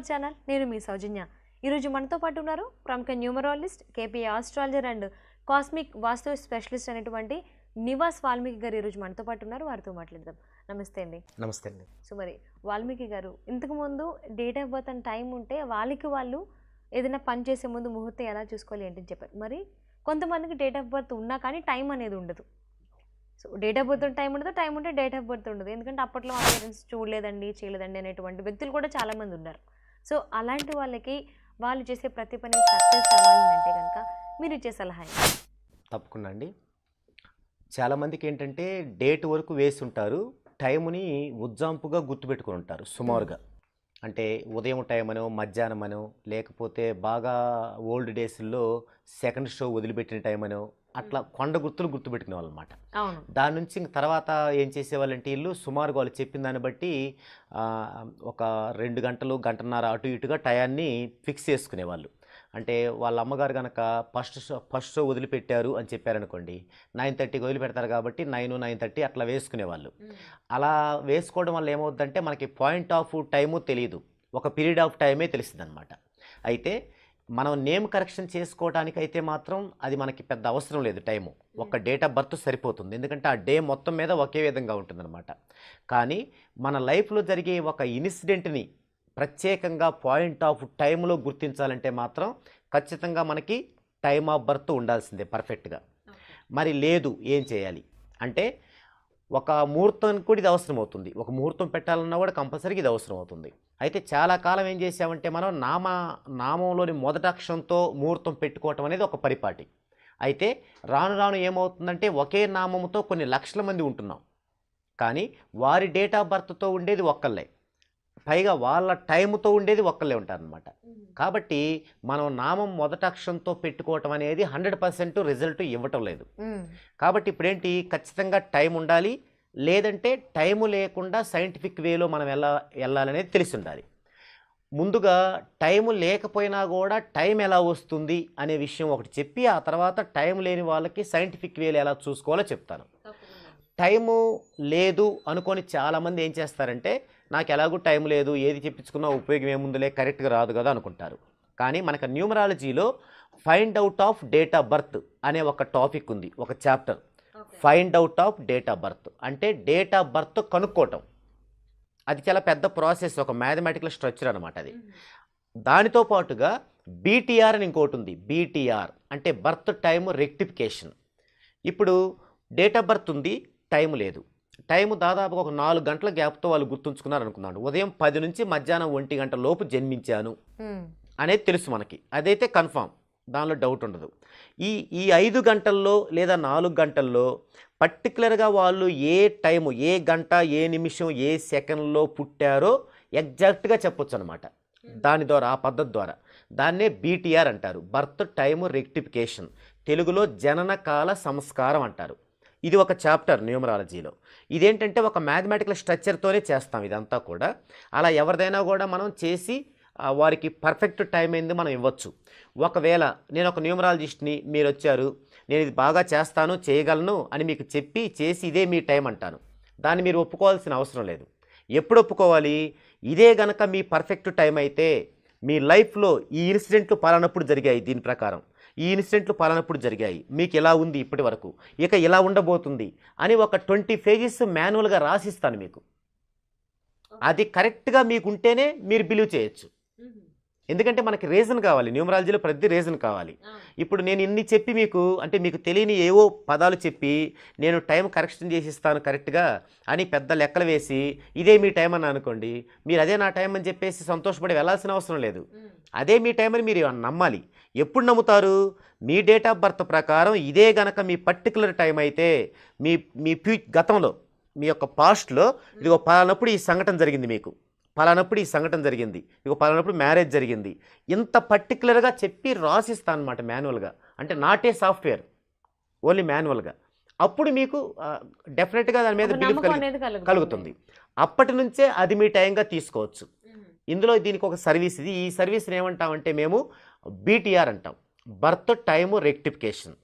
Our channel నేను మీ సౌజన్య. ఈరోజు మనతో పాటు ఉన్నారు ప్రముఖ numerologist K P astrologer and cosmic vastu specialist అనేటువంటి నివాస్ వాల్మీకి గారు ఈరోజు మనతో పాటు ఉన్నారు. వారితో మాట్లాడదాం. నమస్తే అండి. నమస్తే అండి. సో మరి వాల్మీకి గారు ఇంతకుముందు date of birth and time ఉంటే వాళ్ళకి వాళ్ళు ఏదైనా పని చేసే ముందు ముహూర్తం ఎలా చూసుకోవాలి ఏంటని చెప్పారు. మరి కొంతమందికి డేట్ ఆఫ్ బర్త్ ఉన్నా కానీ టైం అనేది ఉండదు. So date of birth time ఉండదు టైం ఉంటే డేట్ ఆఫ్ బర్త్ ఉండదు. ఎందుకంటే అప్పట్లో మా పేరెంట్స్ చూడలేదండి చేయలేదండి అనేటువంటి వ్యక్తులు కూడా చాలామంది ఉన్నారు. సో అలాంటి వాళ్ళకి వాళ్ళు చేసే ప్రతి పని సక్సెస్ అవ్వాలి అంటే కనుక మీరు ఇచ్చే సలహా తప్పకుండా అండి. చాలామందికి ఏంటంటే డేట్ వరకు వేసి ఉంటారు టైంని ఉజ్జాంపుగా గుర్తుపెట్టుకుని ఉంటారు సుమారుగా. అంటే ఉదయం టైం అనో మధ్యాహ్నం అనో లేకపోతే బాగా ఓల్డ్ డేస్లో సెకండ్ షో వదిలిపెట్టిన టైం అనో అట్లా కొండ గుర్తులు గుర్తుపెట్టుకునే వాళ్ళు అనమాట దాని నుంచి ఇంక తర్వాత ఏం చేసేవాళ్ళంటే వీళ్ళు సుమారుగా వాళ్ళు చెప్పిన దాన్ని బట్టి ఒక రెండు గంటలు గంటన్నర అటు ఇటుగా టయాన్ని ఫిక్స్ చేసుకునేవాళ్ళు. అంటే వాళ్ళ అమ్మగారు కనుక ఫస్ట్ షో ఫస్ట్ షో వదిలిపెట్టారు అని చెప్పారనుకోండి నైన్ థర్టీకి వదిలిపెడతారు కాబట్టి నైన్ నైన్ థర్టీ అట్లా వేసుకునేవాళ్ళు. అలా వేసుకోవడం వల్ల ఏమవుతుందంటే మనకి పాయింట్ ఆఫ్ టైము తెలియదు ఒక పీరియడ్ ఆఫ్ టైమే తెలిసింది అనమాట అయితే మనం నేమ్ కరెక్షన్ చేసుకోవడానికి అయితే మాత్రం అది మనకి పెద్ద అవసరం లేదు టైము. ఒక డేట్ ఆఫ్ బర్త్ సరిపోతుంది. ఎందుకంటే ఆ డే మొత్తం మీద ఒకే విధంగా ఉంటుందన్నమాట. కానీ మన లైఫ్లో జరిగే ఒక ఇన్సిడెంట్ని ప్రత్యేకంగా పాయింట్ ఆఫ్ టైంలో గుర్తించాలంటే మాత్రం ఖచ్చితంగా మనకి టైమ్ ఆఫ్ బర్త్ ఉండాల్సిందే పర్ఫెక్ట్గా. మరి లేదు ఏం చేయాలి? అంటే ఒక ముహూర్తం కూడా ఇది అవసరం అవుతుంది. ఒక ముహూర్తం పెట్టాలన్నా కూడా కంపల్సరీగా ఇది అవసరం అవుతుంది. అయితే చాలా కాలం ఏం చేసామంటే మనం నామ నామంలోని మొదటి అక్షరంతో ముహూర్తం పెట్టుకోవటం అనేది ఒక పరిపాటి. అయితే రాను రాను ఏమవుతుందంటే ఒకే నామంతో కొన్ని లక్షల మంది ఉంటున్నాం. కానీ వారి డేట్ ఆఫ్ బర్త్తో ఉండేది ఒక్కళ్ళే. పైగా వాళ్ళ టైంతో ఉండేది ఒక్కళ్ళే ఉంటారనమాట కాబట్టి మనం నామం మొదటి అక్షరంతో పెట్టుకోవటం అనేది హండ్రెడ్ పర్సెంట్ రిజల్ట్ ఇవ్వటం లేదు. కాబట్టి ఇప్పుడేంటి? ఖచ్చితంగా టైం ఉండాలి. లేదంటే టైము లేకుండా సైంటిఫిక్ వేలో మనం ఎలా వెళ్ళాలనేది తెలిసి ఉండాలి ముందుగా టైము లేకపోయినా కూడా టైం ఎలా వస్తుంది అనే విషయం ఒకటి చెప్పి ఆ తర్వాత టైం లేని వాళ్ళకి సైంటిఫిక్ వేలో ఎలా చూసుకోవాలో చెప్తాను. టైము లేదు అనుకొని చాలామంది ఏం చేస్తారంటే నాకు ఎలాగూ టైం లేదు ఏది చెప్పించుకున్నా ఉపయోగం ఏముందిలే కరెక్ట్గా రాదు కదా అనుకుంటారు. కానీ మనకు న్యూమరాలజీలో find out of date of birth అనే ఒక టాపిక్ ఉంది ఒక chapter. Find out of date of birth అంటే డేట్ ఆఫ్ బర్త్ కనుక్కోవటం. అది చాలా పెద్ద ప్రాసెస్ ఒక మ్యాథమెటికల్ స్ట్రక్చర్ అనమాట అది. దానితో పాటుగా బీటీఆర్ అని ఇంకోటి ఉంది బీటీఆర్ అంటే బర్త్ టైమ్ రెక్టిఫికేషన్. ఇప్పుడు డేట్ ఆఫ్ బర్త్ ఉంది టైం లేదు. టైము దాదాపుగా ఒక నాలుగు గంటల గ్యాప్తో వాళ్ళు గుర్తుంచుకున్నారు అనుకున్నాను. ఉదయం పది నుంచి మధ్యాహ్నం ఒంటి గంట లోపు జన్మించాను. అనేది తెలుసు మనకి. అదైతే కన్ఫామ్. దానిలో డౌట్ ఉండదు. ఈ ఈ ఐదు గంటల్లో లేదా నాలుగు గంటల్లో పర్టికులర్గా వాళ్ళు ఏ టైము ఏ గంట ఏ నిమిషం ఏ సెకండ్లో పుట్టారో ఎగ్జాక్ట్గా చెప్పొచ్చు అనమాట దాని ద్వారా ఆ పద్ధతి ద్వారా. దాన్నే బీటీఆర్ అంటారు. Birth time rectification. తెలుగులో జనన కాల సంస్కారం అంటారు. ఇది ఒక చాప్టర్ న్యూమరాలజీలో. ఇదేంటంటే ఒక మ్యాథమెటికల్ స్ట్రక్చర్తోనే చేస్తాం ఇదంతా కూడా. అలా ఎవరిదైనా కూడా మనం చేసి వారికి పర్ఫెక్ట్ టైం అయింది మనం ఇవ్వచ్చు. ఒకవేళ నేను ఒక న్యూమరాలజిస్ట్ని మీరు వచ్చారు నేను ఇది బాగా చేస్తాను చేయగలను అని మీకు చెప్పి చేసి ఇదే మీ టైం అంటాను. దాన్ని మీరు ఒప్పుకోవాల్సిన అవసరం లేదు. ఎప్పుడు ఒప్పుకోవాలి? ఇదే గనక మీ పర్ఫెక్ట్ టైం అయితే మీ లైఫ్లో ఈ ఇన్సిడెంట్లు పాలనప్పుడు జరిగాయి దీని ప్రకారం. ఈ ఇన్సిడెంట్లు పలానప్పుడు జరిగాయి. మీకు ఎలా ఉంది ఇప్పటి వరకు? ఇక ఇలా ఉండబోతుంది అని ఒక ట్వంటీ పేజెస్ మాన్యువల్గా రాసిస్తాను మీకు. అది కరెక్ట్గా మీకు ఉంటేనే మీరు బిలీవ్ చేయొచ్చు. ఎందుకంటే మనకి రీజన్ కావాలి. న్యూమరాలజీలో ప్రతి రీజన్ కావాలి. ఇప్పుడు నేను ఇన్ని చెప్పి మీకు అంటే మీకు తెలియని ఏవో పదాలు చెప్పి నేను టైం కరెక్షన్ చేసి ఇస్తాను కరెక్ట్గా అని పెద్ద లెక్కలు వేసి ఇదే మీ టైం అని అనుకోండి మీరు అదే నా టైం అని చెప్పేసి సంతోషపడి వెళ్ళాల్సిన అవసరం లేదు. అదే మీ టైం అని మీరు నమ్మాలి. ఎప్పుడు నమ్ముతారు? మీ డేట్ ఆఫ్ బర్త్ ప్రకారం ఇదే గనక మీ పర్టికులర్ టైం అయితే మీ మీ ఫ్యూ గతంలో మీ యొక్క పాస్ట్లో ఇదిగో పలానప్పుడు ఈ సంఘటన జరిగింది మీకు. పలానప్పుడు ఈ సంఘటన జరిగింది. ఇదిగో పలానప్పుడు మ్యారేజ్ జరిగింది. ఇంత పర్టికులర్గా చెప్పి రాసిస్తాను అనమాట మాన్యువల్గా. అంటే నాటే సాఫ్ట్వేర్. ఓన్లీ మాన్యువల్గా. అప్పుడు మీకు డెఫినెట్గా దాని మీద బిలీఫ్ కలిగి కలుగుతుంది. అప్పటి నుంచే అది మీ టైంగా తీసుకోవచ్చు. ఇందులో దీనికి ఒక సర్వీస్ ఇది. ఈ సర్వీస్ని ఏమంటామంటే మేము బీటీఆర్ అంటాం. Birth time rectification.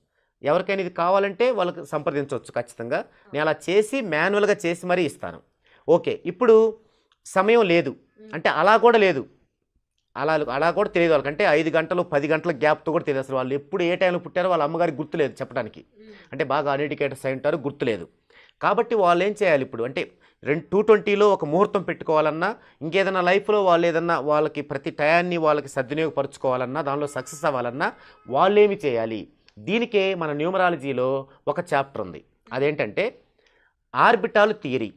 ఎవరికైనా ఇది కావాలంటే వాళ్ళకి సంప్రదించవచ్చు ఖచ్చితంగా. నేను అలా చేసి మాన్యువల్గా చేసి మరీ ఇస్తాను. ఓకే. ఇప్పుడు సమయం లేదు. అంటే అలా కూడా లేదు. అలా అలా కూడా తెలియదు వాళ్ళకంటే ఐదు గంటలు పది గంటల గ్యాప్తో కూడా తెలియదు అసలు వాళ్ళు ఎప్పుడు ఏ టైంలో పుట్టారో వాళ్ళ అమ్మగారికి గుర్తులేదు చెప్పడానికి. అంటే బాగా అన్ఎడ్యుకేటర్స్ అయి ఉంటారు గుర్తులేదు కాబట్టి వాళ్ళు ఏం చేయాలి ఇప్పుడు? అంటే రెండు టూ ట్వంటీలో ఒక ముహూర్తం పెట్టుకోవాలన్నా ఇంకేదైనా లైఫ్లో వాళ్ళు ఏదన్నా వాళ్ళకి ప్రతి టయాన్ని వాళ్ళకి సద్వినియోగపరచుకోవాలన్నా దానిలో సక్సెస్ అవ్వాలన్నా వాళ్ళేమి చేయాలి? దీనికే మన న్యూమరాలజీలో ఒక చాప్టర్ ఉంది. అదేంటంటే ఆర్బిటాల్ థియరీ.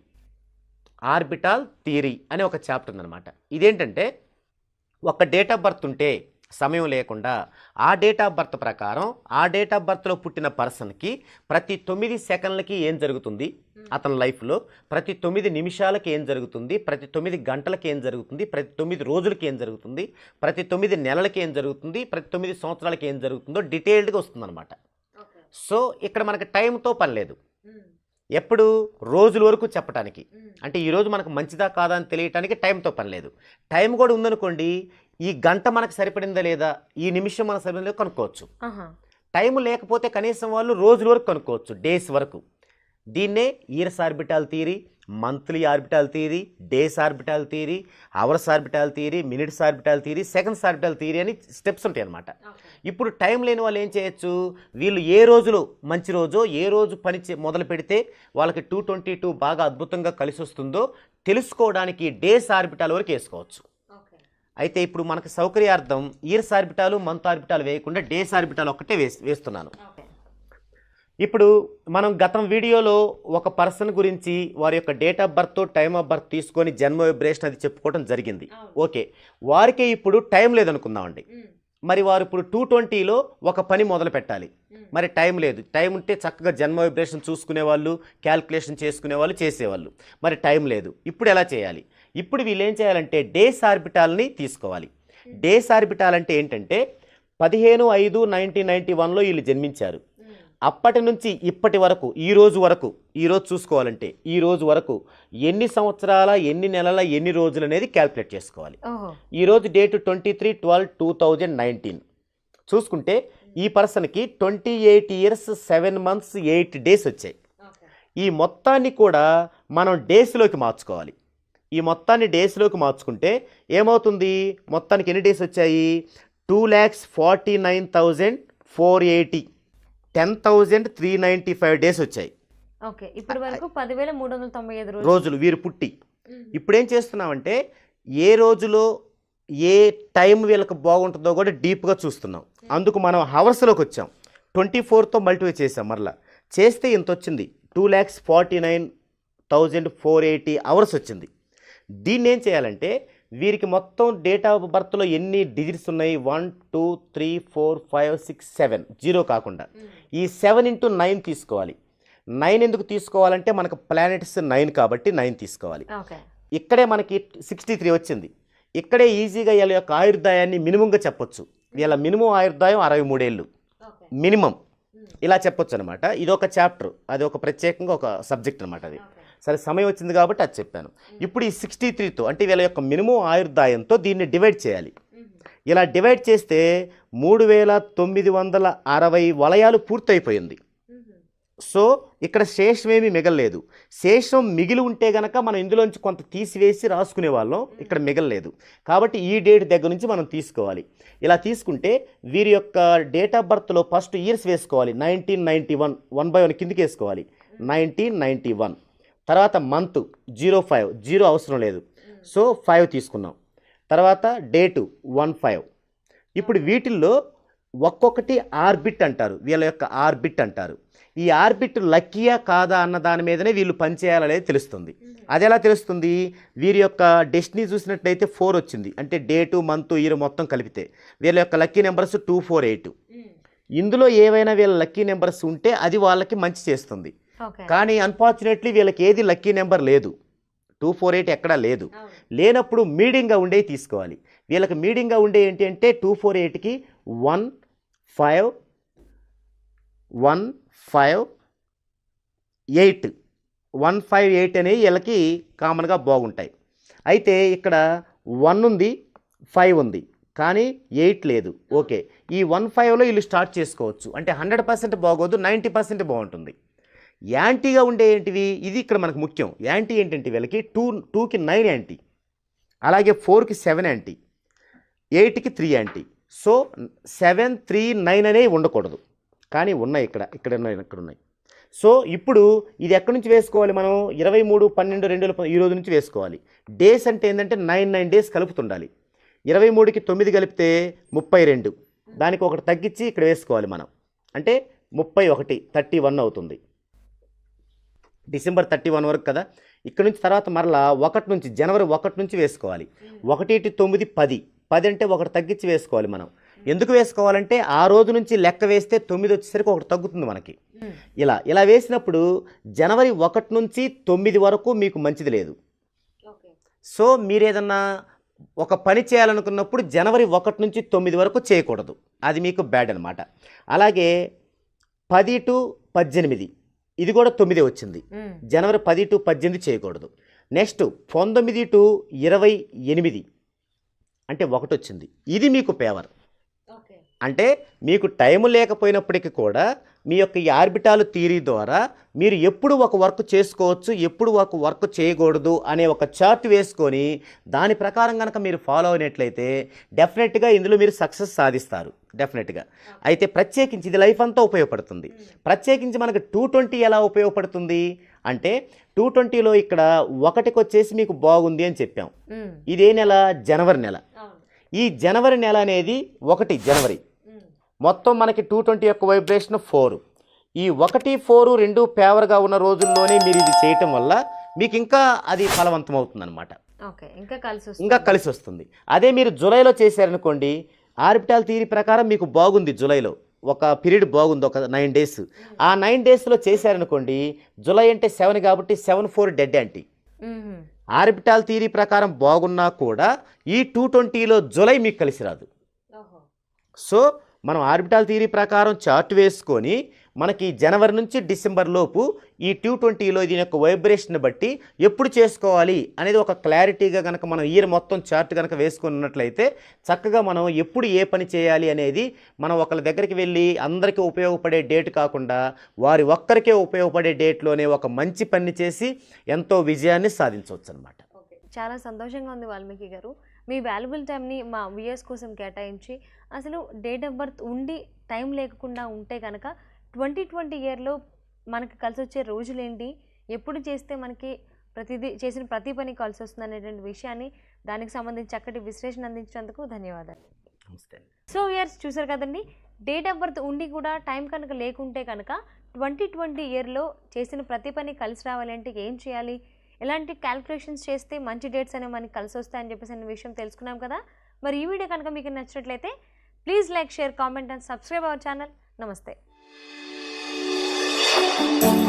ఆర్బిటాల్ థియరీ అనే ఒక చాప్టర్ ఉందన్నమాట. ఇదేంటంటే ఒక డేట్ ఆఫ్ బర్త్ ఉంటే సమయం లేకుండా ఆ డేట్ ఆఫ్ బర్త్ ప్రకారం ఆ డేట్ ఆఫ్ బర్త్లో పుట్టిన పర్సన్కి ప్రతి తొమ్మిది సెకండ్లకి ఏం జరుగుతుంది? అతని లైఫ్లో ప్రతి తొమ్మిది నిమిషాలకి ఏం జరుగుతుంది? ప్రతి తొమ్మిది గంటలకి ఏం జరుగుతుంది? ప్రతి తొమ్మిది రోజులకి ఏం జరుగుతుంది? ప్రతి తొమ్మిది నెలలకి ఏం జరుగుతుంది? ప్రతి తొమ్మిది సంవత్సరాలకి ఏం జరుగుతుందో డీటెయిల్డ్గా వస్తుందన్నమాట. సో ఇక్కడ మనకి టైంతో పని లేదు. ఎప్పుడు? రోజుల వరకు చెప్పడానికి అంటే ఈరోజు మనకు మంచిదా కాదా అని తెలియటానికి టైంతో పని లేదు. టైం కూడా ఉందనుకోండి ఈ గంట మనకు సరిపడిందా లేదా ఈ నిమిషం మనకు సరిపడిందా కనుక్కోవచ్చు. టైం లేకపోతే కనీసం వాళ్ళు రోజుల వరకు కనుక్కోవచ్చు డేస్ వరకు. దీన్నే years orbital theory monthly orbital theory days orbital theory hours orbital theory minutes orbital theory seconds orbital theory అని స్టెప్స్ ఉంటాయి అన్నమాట. ఇప్పుడు టైం లేని వాళ్ళు ఏం చేయొచ్చు? వీళ్ళు ఏ రోజులో మంచి రోజో ఏ రోజు పని మొదలు పెడితే వాళ్ళకి టూ ట్వంటీ టూ బాగా అద్భుతంగా కలిసి వస్తుందో తెలుసుకోవడానికి డేస్ ఆర్బిటాల్ వరకు వేసుకోవచ్చు. అయితే ఇప్పుడు మనకు సౌకర్యార్థం ఇయర్స్ ఆర్బిటాలు మంత్ ఆర్బిటాలు వేయకుండా డేస్ ఆర్బిటాల్ ఒక్కటే వేస్ వేస్తున్నాను. ఇప్పుడు మనం గతం వీడియోలో ఒక పర్సన్ గురించి వారి యొక్క date of birth time of birth తీసుకొని జన్మ విబ్రేషన్ అది చెప్పుకోవడం జరిగింది. ఓకే. వారికే ఇప్పుడు టైం లేదనుకుందామండి. మరి వారు ఇప్పుడు టూ ట్వంటీలో ఒక పని మొదలు పెట్టాలి. మరి టైం లేదు. టైం ఉంటే చక్కగా జన్మ వైబ్రేషన్ చూసుకునే వాళ్ళు క్యాల్కులేషన్ చేసుకునే వాళ్ళు చేసేవాళ్ళు. మరి టైం లేదు. ఇప్పుడు ఎలా చేయాలి? ఇప్పుడు వీళ్ళు ఏం చేయాలంటే డేస్ ఆర్బిటాల్ని తీసుకోవాలి. డేస్ ఆర్బిటాల్ అంటే ఏంటంటే పదిహేను ఐదు నైన్టీన్ నైన్టీ వన్లో వీళ్ళు జన్మించారు. అప్పటి నుంచి ఇప్పటి వరకు ఈ రోజు వరకు ఈ రోజు చూసుకోవాలంటే ఈ రోజు వరకు ఎన్ని సంవత్సరాల ఎన్ని నెలల ఎన్ని రోజులు అనేది క్యాల్కులేట్ చేసుకోవాలి. ఈరోజు date twenty three twelve two thousand nineteen. చూసుకుంటే ఈ పర్సన్కి twenty eight years seven months eight days వచ్చాయి. ఈ మొత్తాన్ని కూడా మనం డేస్లోకి మార్చుకోవాలి. ఈ మొత్తాన్ని డేస్లోకి మార్చుకుంటే ఏమవుతుంది? మొత్తానికి ఎన్ని డేస్ వచ్చాయి? Two lakhs forty nine thousand four eighty. Ten thousand three ninety five days వచ్చాయి. ఓకే ఇప్పటి వరకు పదివేల మూడు వందల తొంభై ఐదు రోజులు. రోజులు వీరు పుట్టి. ఇప్పుడు ఏం చేస్తున్నామంటే ఏ రోజులో ఏ టైం వీళ్ళకి బాగుంటుందో కూడా డీప్గా చూస్తున్నాం. అందుకు మనం హవర్స్లోకి వచ్చాం. ట్వంటీ ఫోర్తో మల్టిప్లై చేసాం మరలా. చేస్తే ఇంత వచ్చింది two lakhs forty nine thousand four eighty hours వచ్చింది. దీన్ని ఏం చేయాలంటే వీరికి మొత్తం డేట్ ఆఫ్ బర్త్లో ఎన్ని డిజిట్స్ ఉన్నాయి? One two three four five six seven. Zero కాకుండా. ఈ సెవెన్ ఇంటూ నైన్ తీసుకోవాలి. నైన్ ఎందుకు తీసుకోవాలంటే మనకు ప్లానెట్స్ నైన్ కాబట్టి నైన్ తీసుకోవాలి. ఇక్కడే మనకి సిక్స్టీ త్రీ వచ్చింది. ఇక్కడే ఈజీగా వీళ్ళ యొక్క ఆయుర్దాయాన్ని మినిమంగా చెప్పొచ్చు. వీళ్ళ మినిమం ఆయుర్దాయం అరవై మూడేళ్ళు. మినిమం. ఇలా చెప్పొచ్చు అనమాట ఇది ఒక చాప్టర్. అది ఒక ప్రత్యేకంగా ఒక సబ్జెక్ట్ అనమాట అది. సరే సమయం వచ్చింది కాబట్టి అది చెప్పాను. ఇప్పుడు ఈ సిక్స్టీ త్రీతో అంటే వీళ్ళ యొక్క మినిమం ఆయుర్దాయంతో దీన్ని డివైడ్ చేయాలి. ఇలా డివైడ్ చేస్తే మూడు వేల తొమ్మిది వందల అరవై వలయాలు పూర్తయిపోయింది. సో ఇక్కడ శేషమేమీ మిగలలేదు. శేషం మిగిలి ఉంటే గనక మనం ఇందులోంచి కొంత తీసివేసి రాసుకునే వాళ్ళం ఇక్కడ మిగలలేదు. కాబట్టి ఈ డేట్ దగ్గర నుంచి మనం తీసుకోవాలి. ఇలా తీసుకుంటే వీరి యొక్క డేట్ ఆఫ్ బర్త్లో ఫస్ట్ ఇయర్స్ వేసుకోవాలి. Nineteen ninety one one by one కిందకి వేసుకోవాలి నైన్టీన్ నైంటీ వన్ తర్వాత మంత్ జీరో ఫైవ్ జీరో అవసరం లేదు. సో ఫైవ్ తీసుకున్నాం. తర్వాత డేటు వన్ ఫైవ్ ఇప్పుడు వీటిల్లో ఒక్కొక్కటి ఆర్బిట్ అంటారు. వీళ్ళ యొక్క ఆర్బిట్ అంటారు. ఈ ఆర్బిట్ లక్కీయా కాదా అన్న దాని మీదనే వీళ్ళు పనిచేయాలనేది తెలుస్తుంది. అది ఎలా తెలుస్తుంది? వీరి యొక్క డెస్టినీ చూసినట్లయితే ఫోర్ వచ్చింది. అంటే డేటు మంత్ ఇయర్ మొత్తం కలిపితే. వీళ్ళ యొక్క lucky numbers two four eight ఇందులో ఏవైనా వీళ్ళ లక్కీ నెంబర్స్ ఉంటే అది వాళ్ళకి మంచి చేస్తుంది. కానీ అన్ఫార్చునేట్లీ వీళ్ళకి ఏది లక్కీ నెంబర్ లేదు. టూ ఫోర్ ఎయిట్ ఎక్కడా లేదు. లేనప్పుడు మీడియంగా ఉండేవి తీసుకోవాలి. వీళ్ళకి మీడియంగా ఉండే ఏంటి అంటే టూ ఫోర్ ఎయిట్కి one five one five eight. One five eight అనేవి వీళ్ళకి కామన్గా బాగుంటాయి. అయితే ఇక్కడ వన్ ఉంది ఫైవ్ ఉంది. కానీ ఎయిట్ లేదు. ఓకే. ఈ వన్ ఫైవ్లో వీళ్ళు స్టార్ట్ చేసుకోవచ్చు. అంటే హండ్రెడ్ పర్సెంట్ బాగోదు నైంటీ పర్సెంట్ బాగుంటుంది. యాంటీగా ఉండే ఏంటివి? ఇది ఇక్కడ మనకు ముఖ్యం. యాంటీ ఏంటంటే వీళ్ళకి టూ టూకి నైన్ యాంటీ. అలాగే ఫోర్కి సెవెన్ యాంటీ. ఎయిట్కి three anti. So seven three nine అనేవి ఉండకూడదు. కానీ ఉన్నాయి ఇక్కడ ఇక్కడ ఉన్నాయి ఇక్కడ ఉన్నాయి. సో ఇప్పుడు ఇది ఎక్కడి నుంచి వేసుకోవాలి మనం? ఇరవై మూడు పన్నెండు రెండు ఈ రోజు నుంచి వేసుకోవాలి. డేస్ అంటే ఏంటంటే నైన్ నైన్ డేస్ కలుపుతుండాలి. ఇరవై మూడుకి తొమ్మిది కలిపితే ముప్పై రెండు. దానికి ఒకటి తగ్గించి ఇక్కడ వేసుకోవాలి మనం. అంటే ముప్పై ఒకటి థర్టీ వన్ అవుతుంది. డిసెంబర్ థర్టీ వన్ వరకు కదా? ఇక్కడ నుంచి తర్వాత మరలా ఒకటి నుంచి జనవరి ఒకటి నుంచి వేసుకోవాలి. ఒకటి తొమ్మిది పది. పది అంటే ఒకటి తగ్గించి వేసుకోవాలి మనం. ఎందుకు వేసుకోవాలంటే ఆ రోజు నుంచి లెక్క వేస్తే తొమ్మిది వచ్చేసరికి ఒకటి తగ్గుతుంది మనకి. ఇలా ఇలా వేసినప్పుడు జనవరి ఒకటి నుంచి తొమ్మిది వరకు మీకు మంచిది లేదు. సో మీరు ఏదన్నా ఒక పని చేయాలనుకున్నప్పుడు జనవరి ఒకటి నుంచి తొమ్మిది వరకు చేయకూడదు. అది మీకు బ్యాడ్ అనమాట అలాగే పది టు పద్దెనిమిది. ఇది కూడా తొమ్మిదే వచ్చింది. జనవరి పది టు పద్దెనిమిది చేయకూడదు. నెక్స్ట్ పంతొమ్మిది టు ఇరవై ఎనిమిది అంటే ఒకటి వచ్చింది. ఇది మీకు పేవర్ అంటే మీకు టైం లేకపోయినప్పటికీ కూడా మీ యొక్క ఈ ఆర్బిటాలు థీరీ ద్వారా మీరు ఎప్పుడు ఒక వర్క్ చేసుకోవచ్చు ఎప్పుడు ఒక వర్క్ చేయకూడదు అనే ఒక చార్ట్ వేసుకొని దాని ప్రకారం కనుక మీరు ఫాలో అయినట్లయితే డెఫినెట్గా ఇందులో మీరు సక్సెస్ సాధిస్తారు. డెఫినెట్గా అయితే ప్రత్యేకించి ఇది లైఫ్ అంతా ఉపయోగపడుతుంది. ప్రత్యేకించి మనకు టూ ట్వంటీ ఎలా ఉపయోగపడుతుంది? అంటే టూ ట్వంటీలో ఇక్కడ ఒకటికి వచ్చేసి మీకు బాగుంది అని చెప్పాం. ఇదే నెల జనవరి నెల. ఈ జనవరి నెల అనేది ఒకటి జనవరి. మొత్తం మనకి టూ ట్వంటీ యొక్క వైబ్రేషన్ ఫోర్ ఈ ఒకటి ఫోరు రెండు ఫేవర్గా ఉన్న రోజుల్లోనే మీరు ఇది చేయటం వల్ల మీకు ఇంకా అది ఫలవంతం అవుతుంది అనమాట ఓకే ఇంకా కలిసి వస్తుంది. ఇంకా కలిసి వస్తుంది. అదే మీరు జూలైలో చేశారనుకోండి ఆర్బిటాల్ థియరీ ప్రకారం మీకు బాగుంది జూలైలో. ఒక పీరియడ్ బాగుంది ఒక నైన్ డేస్. ఆ నైన్ డేస్లో చేశారనుకోండి జూలై అంటే సెవెన్ కాబట్టి seven four dead anti. Orbital theory ప్రకారం బాగున్నా కూడా ఈ టూ ట్వంటీలో జూలై మీకు కలిసి రాదు. సో మనం ఆర్బిటాల్ థియరీ ప్రకారం చార్ట్ వేసుకొని మనకి జనవరి నుంచి డిసెంబర్ లోపు ఈ టూ ట్వంటీలో దీని యొక్క వైబ్రేషన్ బట్టి ఎప్పుడు చేసుకోవాలి అనేది ఒక క్లారిటీగా కనుక మనం ఇయర్ మొత్తం చార్ట్ కనుక వేసుకున్నట్లయితే ఉన్నట్లయితే చక్కగా మనం ఎప్పుడు ఏ పని చేయాలి అనేది మనం ఒకరి దగ్గరికి వెళ్ళి అందరికీ ఉపయోగపడే డేట్ కాకుండా వారి ఒక్కరికే ఉపయోగపడే డేట్లోనే ఒక మంచి పని చేసి ఎంతో విజయాన్ని సాధించవచ్చు అనమాట చాలా సంతోషంగా ఉంది వాల్మీకి గారు. మీ వాల్యుబుల్ టైంని మా వ్యూయర్స్ కోసం కేటాయించి అసలు డేట్ ఆఫ్ బర్త్ ఉండి టైం లేకుండా ఉంటే కనుక ట్వంటీ ట్వంటీ ఇయర్లో మనకి కలిసి వచ్చే రోజులు ఏంటి ఎప్పుడు చేస్తే మనకి ప్రతిదీ చేసిన ప్రతి పని కలిసి వస్తుంది అనేటువంటి విషయాన్ని దానికి సంబంధించి చక్కటి విశ్లేషణ అందించినందుకు ధన్యవాదాలు. సో ఇయర్స్ చూసారు కదండి డేట్ ఆఫ్ బర్త్ ఉండి కూడా టైం కనుక లేకుంటే కనుక ట్వంటీ ట్వంటీ ఇయర్లో చేసిన ప్రతి పని కలిసి రావాలి అంటే ఏం చేయాలి? ఎలాంటి క్యాల్కులేషన్స్ చేస్తే మంచి డేట్స్ అనేవి మనకి కలిసి వస్తాయని చెప్పేసి అనే విషయం తెలుసుకున్నాం కదా. మరి ఈ వీడియో కనుక మీకు నచ్చినట్లయితే please like share comment and subscribe our channel. నమస్తే. thank you.